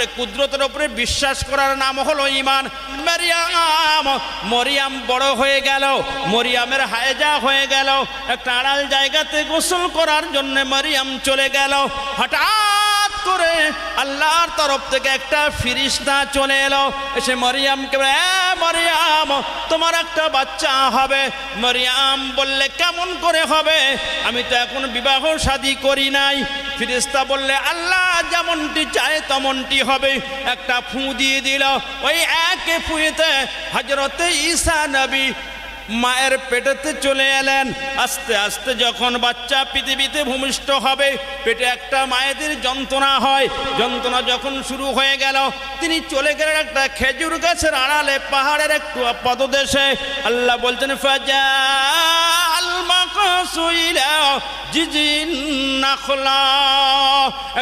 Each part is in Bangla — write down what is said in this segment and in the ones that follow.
উপরে কুদরতের উপরে বিশ্বাস করার নাম হলো ইমান মরিয়াম মরিয়াম বড় হয়ে গেল, মরিয়ামের হায়জা হয়ে গেল, একটা আড়াল জায়গাতে গোসল করার জন্য মরিয়াম চলে গেল। হঠাৎ করে আল্লাহর তরফ থেকে একটা ফিরিস্তা চলে এলো। এসে মরিয়ামকে বলে, "এ মরিয়াম তোমার একটা বাচ্চা হবে। মরিয়াম বললে কেমন করে হবে? আমি তো এখন বিবাহ শাদী করি নাই। ফিরিস্তা বললে আল্লাহ যেমনটি চায় তেমনটি হবে। একটা ফু দিয়ে দিল। ওই একে ফুঁয়েতে হজরতে ঈসা নবী মায়ের পেটেতে চলে এলেন। আস্তে আস্তে যখন বাচ্চা পৃথিবীতে ভূমিষ্ঠ হবে, পেটে একটা মায়েদের যন্ত্রণা হয়। যন্ত্রণা যখন শুরু হয়ে গেল, তিনি চলে গেলেন একটা খেজুর গাছের আড়ালে, পাহাড়ের একটু পদদেশে আল্লাহ বলছেন, ফাজা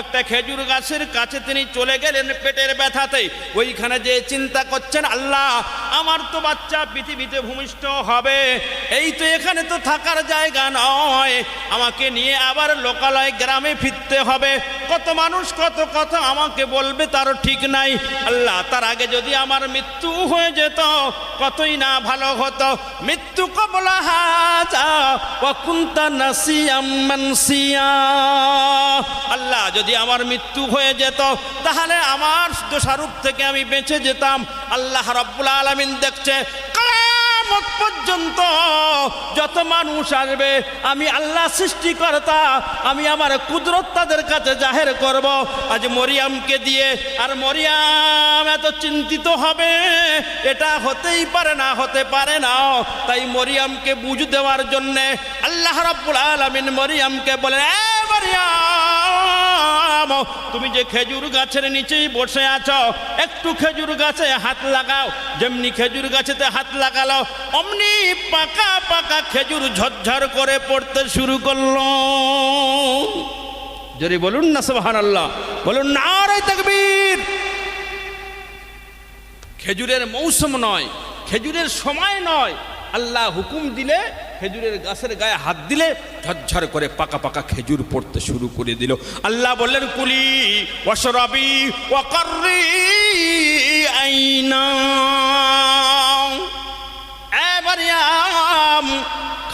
একটা খেজুর গাছের কাছে তিনি চলে গেলেন পেটের ব্যথাতে ওইখানে যে চিন্তা করছেন, আল্লাহ, আমার তো বাচ্চা পৃথিবীতে ভূমিষ্ঠ হবে। এই তো এখানে তো থাকার জায়গা নয়। আমাকে নিয়ে আবার লোকালয় গ্রামে ফিরতে হবে। কত মানুষ, কত কথা আমাকে বলবে তারও ঠিক নাই। আল্লাহ, তার আগে যদি আমার মৃত্যু হয়ে যেত, কতই না ভালো হতো। মৃত্যু কবলা হাজা মানসিয়া। আল্লাহ, যদি আমার মৃত্যু হয়ে যেত, তাহলে আমার দোষারূপ থেকে আমি বেঁচে যেতাম। আল্লাহ রব্বুল আলমিন দেখছে পর্যন্ত যত মানুষ আসবে, আমি আল্লাহ সৃষ্টিকর্তা, আমি আমার কুদরত তাদের কাছে জাহের করব। আজ মরিয়ামকে দিয়ে, আর মরিয়াম এত চিন্তিত হবে, এটা হতেই পারে না, হতে পারে না। তাই মরিয়ামকে বুঝ দেওয়ার জন্যে আল্লাহ রাব্বুল আলামিন মরিয়ামকে বলে "এ মরিয়াম তুমি যে খেজুর গাছের নিচেই বসে আছো, একটু খেজুর গাছে হাত লাগাও, যেমনি খেজুর গাছেতে হাত লাগালো অমনি পাকা পাকা খেজুর ঝরঝর করে পড়তে শুরু করল। যদি বলুন না সুবহান আল্লাহ বলুন না রে তাকবীর। খেজুরের মৌসুম নয়, খেজুরের সময় নয়, আল্লাহ হুকুম দিলে খেজুরের গাছের গায়ে হাত দিলে ঝরঝর করে পাকা পাকা খেজুর পড়তে শুরু করে দিল। আল্লাহ বললেন, কুলি অসরবি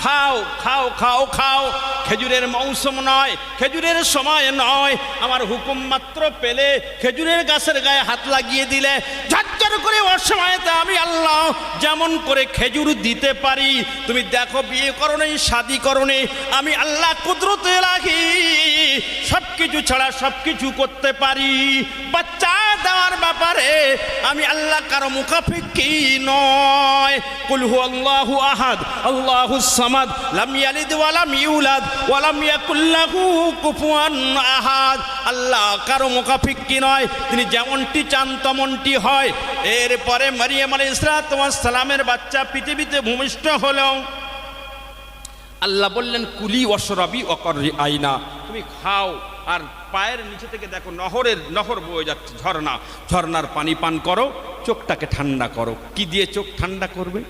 খাও খাও খাও খাও। খেজুরের মৌসুম নয়, খেজুরের সময় নয়। আমার হুকুম মাত্র পেলে, খেজুরের গাছের গায়ে হাত লাগিয়ে দিলে, ঝরঝর করে অসময়তে আমি আল্লাহ যেমন করে খেজুর দিতে পারি। তুমি দেখো বিয়ে করণে শাদি করণে আমি আল্লাহ কুদরতে লাগি সব কিছু ছাড়া সব কিছু করতে পারি। বাচ্চা দেওয়ার ব্যাপারে আমি আল্লাহ কারও মুখাফিকি নয়। কুলহু আল্লাহু আহাদ, আল্লাহু সামাদ, লাম ইয়ালিদ ওয়া লাম ইউলাদ, ওয়া লাম কুফুয়ান আহাদ। আল্লাহ কারও মুখাফিকি নয়, তিনি যেমনটি চান তেমনটি হয়। এরপরে মারিয়াম আলাইহিস সালামের বাচ্চা পৃথিবীতে ভূমিষ্ঠ হলো আল্লাহ বললেন, কুলি অসরবি অকর আইনা। তুমি খাও, আর পায়ের নিচে থেকে দেখো নহরের, নহর বয়ে যাচ্ছে ঝর্ণা। ঝর্ণার পানি পান করো, চোখটাকে ঠান্ডা করো। কি দিয়ে চোখ ঠান্ডা করবে?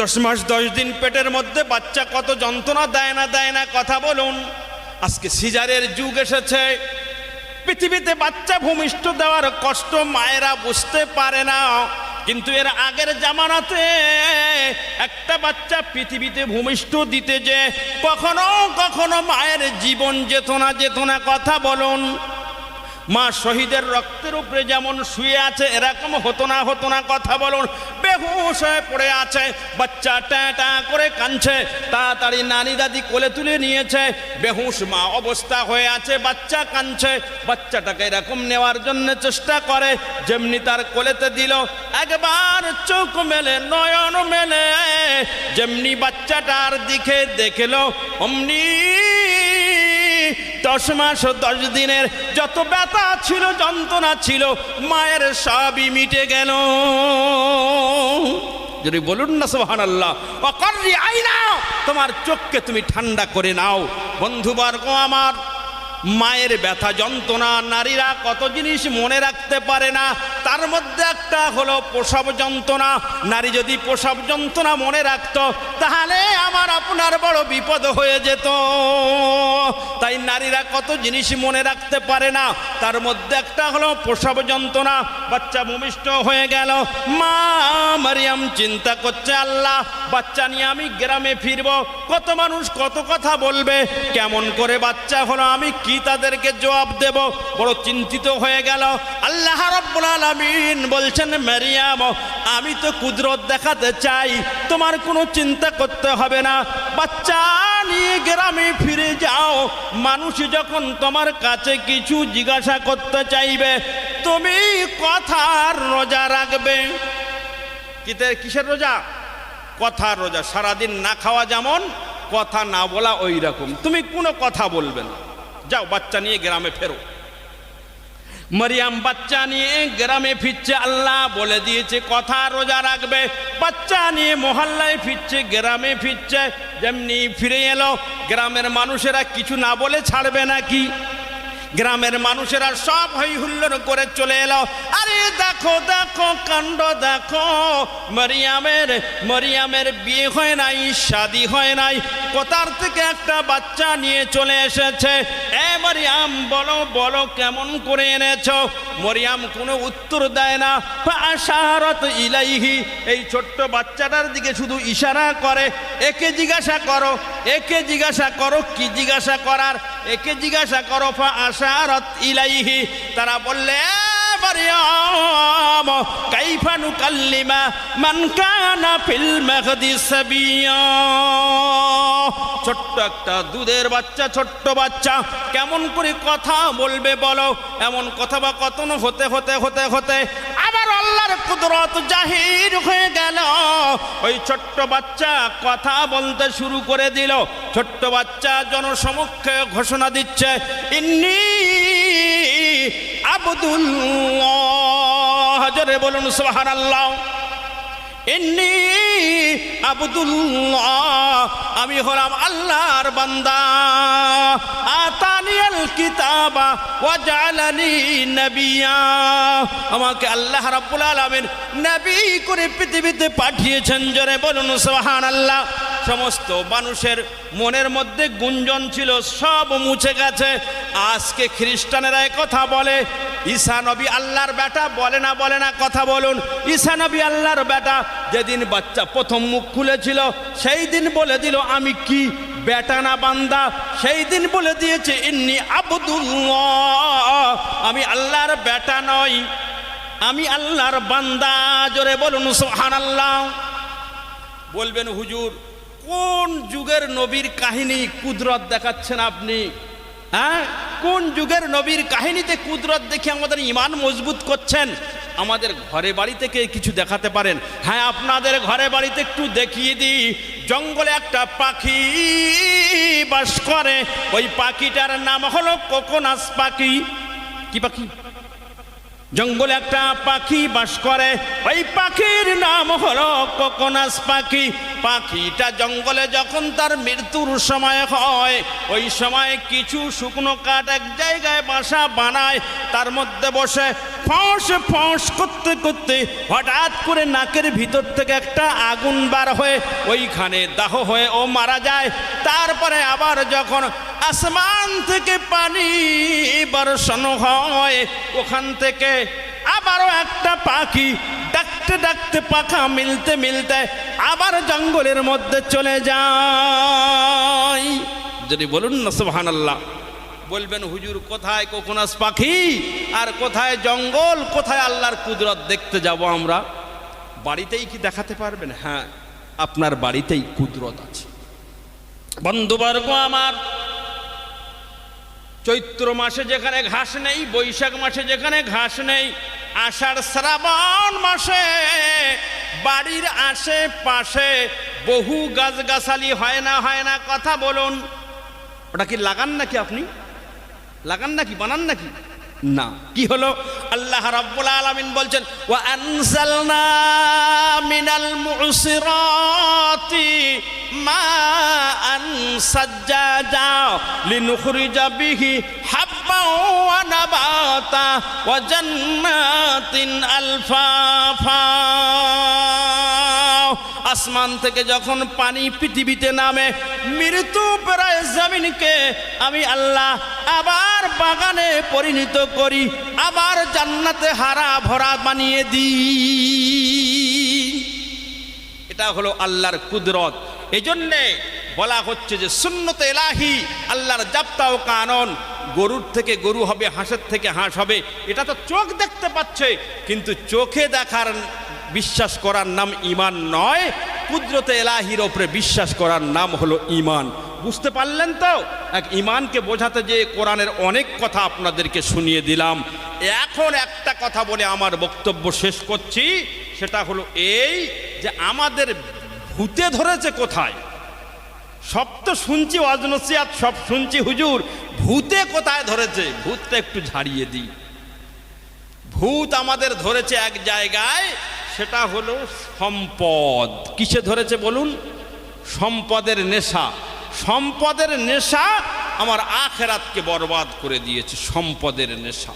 দশ মাস, দশ দিন পেটের মধ্যে বাচ্চা কত যন্ত্রণা, দেয় না দেয় না, কথা বলুন। আজকে সিজারের যুগ এসেছে। পৃথিবীতে বাচ্চা ভূমিষ্ঠ দেওয়ার কষ্ট মায়েরা বুঝতে পারে না। কিন্তু এর আগের জামানাতে একটা বাচ্চা পৃথিবীতে ভূমিষ্ঠ দিতে যে কখনো কখনো মায়ের জীবন যেত না যেত না, কথা বলুন। মা শহীদের রক্তের উপরে যেমন শুয়ে আছে, এরকম হতো না হতো না, কথা বলুন। বেহুশ হয়ে পড়ে আছে। বাচ্চা ট্যাঁ ট্যাঁ করে কাঁদছে। তাড়াতাড়ি নানি দাদি কোলে তুলে নিয়েছে। বেহুশ মা অবস্থা হয়ে আছে, বাচ্চা কাঁদছে। বাচ্চাটাকে এরকম নেওয়ার জন্য চেষ্টা করে, যেমনি তার কোলেতে দিল। একবার চোখ মেলে, নয়ন মেলে। যেমনি বাচ্চাটার দিকে দেখল, অমনি দশ মাস দশ দিনের যত ব্যথা ছিল, যন্ত্রণা ছিল, মায়ের সবই মিটে গেল। যদি বলুন না সোহান আল্লাহ তোমার চোখকে তুমি ঠান্ডা করে নাও। বন্ধুবর্গ আমার মায়ের ব্যথা যন্ত্রণা, নারীরা কত জিনিস মনে রাখতে পারে না। তার মধ্যে একটা হলো প্রসব যন্ত্রণা। নারী যদি প্রসব যন্ত্রণা মনে রাখতো, তাহলে আমার আপনার বড় বিপদ হয়ে যেত। তাই নারীরা কত জিনিস মনে রাখতে পারে না। তার মধ্যে একটা হলো প্রসব যন্ত্রণা। বাচ্চা ভূমিষ্ঠ হয়ে গেল। মা, মারিয়াম, চিন্তা করছে আল্লাহ, বাচ্চা নিয়ে আমি গ্রামে ফিরব। কত মানুষ কত কথা বলবে। কেমন করে বাচ্চা হলো আমি কি তাদেরকে জবাব দেব। বড় চিন্তিত হয়ে গেল। আল্লাহ রব্বুল আলামিন বলছেন, মারিয়াম, আমি তো কুদরত দেখাতে চাই। তোমার কোনো চিন্তা করতে হবে না। বাচ্চা নিয়ে গ্রামে ফিরে যাও। মানুষ যখন তোমার কাছে কিছু জিজ্ঞাসা করতে চাইবে, তুমি কথার রোজা রাখবে। কিতে- কিসের রোজা? কথার রোজা। সারাদিন না খাওয়া যেমন, কথা না বলা ওই রকম তুমি কোনো কথা বলবে না। যাও বাচ্চা নিয়ে গ্রামে ফেরো মরিয়াম বাচ্চা নিয়ে গ্রামে ফিরছে আল্লাহ বলে দিয়েছে কথা রোজা রাখবে বাচ্চা নিয়ে মহল্লায় ফিরছে গ্রামে ফিরছে যেমনি ফিরে এলো গ্রামের মানুষেরা কিছু না বলে ছাড়বে নাকি গ্রামের মানুষেরা সব হই হুল্লোড় করে চলে এলো। আরে দেখো দেখো, কাণ্ড দেখো। মরিয়ামের মরিয়ামের বিয়ে হয় নাই, শাদি হয় নাই। কোথার থেকে একটা বাচ্চা নিয়ে চলে এসেছে? এ মরিয়াম, বলো বলো, কেমন করে এনেছো? মরিয়াম কোনো উত্তর দেয় না। আশারত ইলাইহি, এই ছোট্ট বাচ্চাটার দিকে শুধু ইশারা করে, একে জিজ্ঞাসা করো, একে জিজ্ঞাসা করো, কি জিজ্ঞাসা করার? একে জিজ্ঞাসা করো, ফা আশারত ইলাইহি? তারা বললে, "এ মারিয়াম, কাইফা নুকাল্লিমা মান কানা ফিল মাহদি সাবিয়া? ছোট্ট একটা দুধের বাচ্চা, ছোট্ট বাচ্চা, কেমন করে কথা বলবে বলো? এমন কথা বা কথন হতে হতে হতে হতে আল্লাহর কুদরত জাহির হয়ে গেল। ওই ছোট্ট বাচ্চা কথা বলতে শুরু করে দিল। ছোট্ট বাচ্চা জনসমক্ষে ঘোষণা দিচ্ছে, ইন্নি আবদুল হাজরে বলুন, সুবহানাল্লাহ। ইন্নি আবদুল্লাহ, আমি হলাম আল্লাহর বান্দা। আতানিয়াল কিতাবা ওয়া জালানি নবিয়া। আমাকে আল্লাহ রাব্বুল আলামিন নবী করে পৃথিবীতে পাঠিয়েছেন, জোরে বলুন সুবহানাল্লাহ। সমস্ত মানুষের মনের মধ্যে গুঞ্জন ছিল, সব মুছে গেছে। আজকে খ্রিস্টানেরা কথা বলে, ঈসা নবী আল্লাহর বেটা, বলে না বলে না, কথা বলুন। ঈসা নবী আল্লাহর বেটা, যেদিন বাচ্চা প্রথম মুখ খুলেছিল, সেই দিন বলে দিল, আমি কি বেটা না বান্দা? সেই দিন বলে দিয়েছে, ইন্নি আবদুল্লাহ। আমি আল্লাহর বেটা নই। আমি আল্লাহর বান্দা। জোরে বলুন, সুবহানাল্লাহ। বলবেন, হুজুর কোন যুগের নবীর কাহিনী কুদরত দেখাচ্ছেন আপনি? হ্যাঁ? কোন যুগের নবীর কাহিনীতে কুদরত দেখে আমাদের ইমান মজবুত করছেন? আমাদের ঘরে বাড়ি থেকে কিছু দেখাতে পারেন? হ্যাঁ আপনাদের ঘরে বাড়িতে একটু দেখিয়ে দিই। জঙ্গলে একটা পাখি বাস করে। ওই পাখিটার নাম হলো কোকোনাস পাখি। কি পাখি? জঙ্গলে একটা পাখি বাস করে। ওই পাখির নাম হলো কোকোনাস পাখি। পাখিটা জঙ্গলে যখন তার মৃত্যুর সময় হয়, ওই সময় কিছু শুকনো কাঠ এক জায়গায় বাসা বানায়। তার মধ্যে বসে ফস ফস করতে করতে হঠাৎ করে নাকের ভিতর থেকে একটা আগুন বার হয়ে ওইখানে দাহ হয়ে ও মারা যায়। তারপরে আবার যখন আসমান থেকে পানি বর্ষণ হয়, ওখান থেকে আবারও একটা পাখি ডাকতে ডাকতে পাখা মিলতে মিলতে আবার জঙ্গলের মধ্যে চলে যায়। যদি বলুন না সুবহান আল্লাহ বলবেন, হুজুর, কোথায় কোকোনাস পাখি? আর কোথায় জঙ্গল? কোথায় আল্লাহর কুদরত? দেখতে যাব আমরা। বাড়িতেই কি দেখাতে পারবেন? হ্যাঁ আপনার বাড়িতেই কুদরত আছে। বন্ধুবর্গ আমার চৈত্র মাসে যেখানে ঘাস নেই, বৈশাখ মাসে যেখানে ঘাস নেই, আষাঢ় শ্রাবণ মাসে বাড়ির আশেপাশে বহু গাছগাছালি হয় না হয় না, কথা বলুন। ওটা কি লাগান নাকি আপনি? লাগান নাকি, বানান নাকি? না। কি হলো? আল্লাহ রাব্বুল আলামিন বলছেন, ওয়া আনজালনা মিনাল মুসিরাতি মা আন সাজ্জাজা লিনুখরিজা বিহি হাব্বা আসমান থেকে যখন পানি পৃথিবীতে নামে, মৃত্যু প্রায় জমিনকে আমি আল্লাহ আবার বাগানে পরিণত করি, আবার জান্নাতে হারা ভরা বানিয়ে দিই। এটা হলো আল্লাহর কুদরত। এই জন্যে বলা হচ্ছে যে সুন্নত এলাহি, আল্লাহর জাপ্তা ও কানন। গরুর থেকে গরু হবে, হাঁসের থেকে হাঁস হবে, এটা তো চোখ দেখতে পাচ্ছে। কিন্তু চোখে দেখার বিশ্বাস করার নাম ইমান নয়, কুদরতে এলাহির ওপরে বিশ্বাস করার নাম হলো ইমান বুঝতে পারলেন তো? এক ইমানকে বোঝাতে যে কোরআনের অনেক কথা আপনাদেরকে শুনিয়ে দিলাম। এখন একটা কথা বলে আমার বক্তব্য শেষ করছি, সেটা হলো এই যে আমাদের ভূতে ধরেছে কোথায়? সব তো শুনছি অজনসিয়াত সব শুনছি, হুজুর। ভূতে কোথায় ধরেছে? ভূতটা একটু ঝাড়িয়ে দিই। ভূত আমাদের ধরেছে এক জায়গায়, সেটা হলো সম্পদ। কিসে ধরেছে বলুন? সম্পদের নেশা। সম্পদের নেশা আমার আখেরাতকে বরবাদ করে দিয়েছে, সম্পদের নেশা।